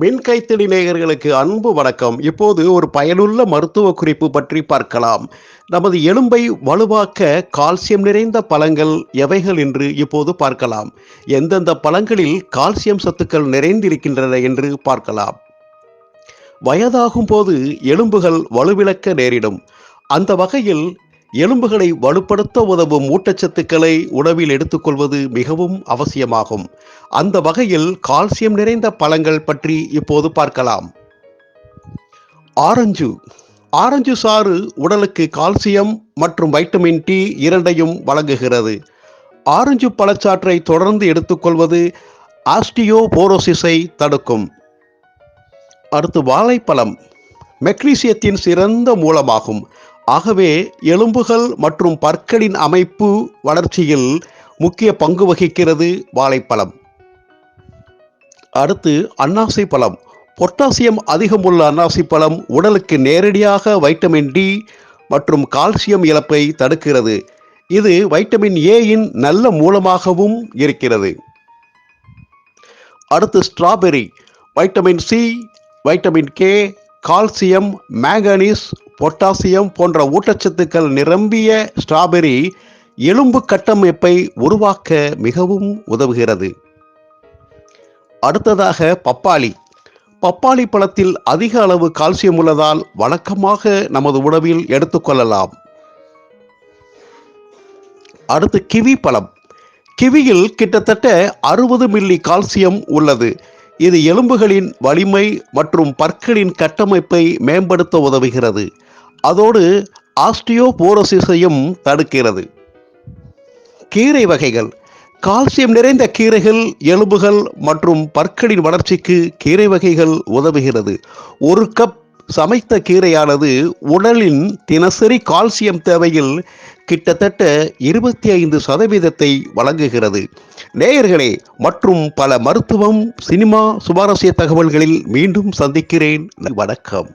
மின்கைத்தடி நேயர்களுக்கு அன்பு வணக்கம். இப்போது ஒரு பயனுள்ள மருத்துவ குறிப்பு பற்றி பார்க்கலாம். நமது எலும்பை வலுவாக்க கால்சியம் நிறைந்த பழங்கள் எவைகள் என்று இப்போது பார்க்கலாம். எந்தெந்த பழங்களில் கால்சியம் சத்துக்கள் நிறைந்திருக்கின்றன என்று பார்க்கலாம். வயதாகும் போது எலும்புகள் வலுவிழக்க நேரிடும். அந்த வகையில் எலும்புகளை வலுப்படுத்த உதவும் ஊட்டச்சத்துக்களை உணவில் எடுத்துக்கொள்வது மிகவும் அவசியமாகும். அந்த வகையில் கால்சியம் நிறைந்த பழங்கள் பற்றி இப்போது பார்க்கலாம். ஆரஞ்சு. ஆரஞ்சு சாறு உடலுக்கு கால்சியம் மற்றும் வைட்டமின் டி இரண்டையும் வழங்குகிறது. ஆரஞ்சு பழச்சாற்றை தொடர்ந்து எடுத்துக்கொள்வது ஆஸ்டியோபோரோசிஸை தடுக்கும். அடுத்து வாழைப்பழம். மெக்னீசியத்தின் சிறந்த மூலமாகும். ஆகவே எலும்புகள் மற்றும் பற்களின் அமைப்பு வளர்ச்சியில் முக்கிய பங்கு வகிக்கிறது வாழைப்பழம். அடுத்து அன்னாசி பழம். பொட்டாசியம் அதிகமுள்ள அன்னாசி பழம் உடலுக்கு நேரடியாக வைட்டமின் டி மற்றும் கால்சியம் இழப்பை தடுக்கிறது. இது வைட்டமின் ஏயின் நல்ல மூலமாகவும் இருக்கிறது. அடுத்து strawberry. Vitamin C vitamin K calcium manganese potassium போன்ற ஊட்டச்சத்துக்கள் நிரம்பிய ஸ்ட்ராபெரி எலும்பு கட்டமைப்பை உருவாக்க மிகவும் உதவுகிறது. அடுத்ததாக பப்பாளி. பப்பாளி பழத்தில் அதிக அளவு கால்சியம் உள்ளதால் வழக்கமாக நமது உணவில் எடுத்துக்கொள்ளலாம் அடுத்து கிவி பழம். கிவியில் கிட்டத்தட்ட அறுபது மில்லி கால்சியம் உள்ளது. இது எலும்புகளின் வலிமை மற்றும் பற்களின் கட்டமைப்பை மேம்படுத்த உதவுகிறது. அதோடு ஆஸ்டியோபோரோசிஸையும் தடுக்கிறது. கீரை வகைகள். கால்சியம் நிறைந்த கீரைகள் எலும்புகள் மற்றும் பற்களின் வளர்ச்சிக்கு கீரை வகைகள் உதவுகிறது. ஒரு கப் சமைத்த கீரையானது உடலின் தினசரி கால்சியம் தேவையில் கிட்டத்தட்ட இருபத்தி ஐந்து சதவீதத்தை வழங்குகிறது. நேயர்களே மற்றும் பல மருத்துவம் சினிமா சுவாரஸ்ய தகவல்களில் மீண்டும் சந்திக்கிறேன். வணக்கம்.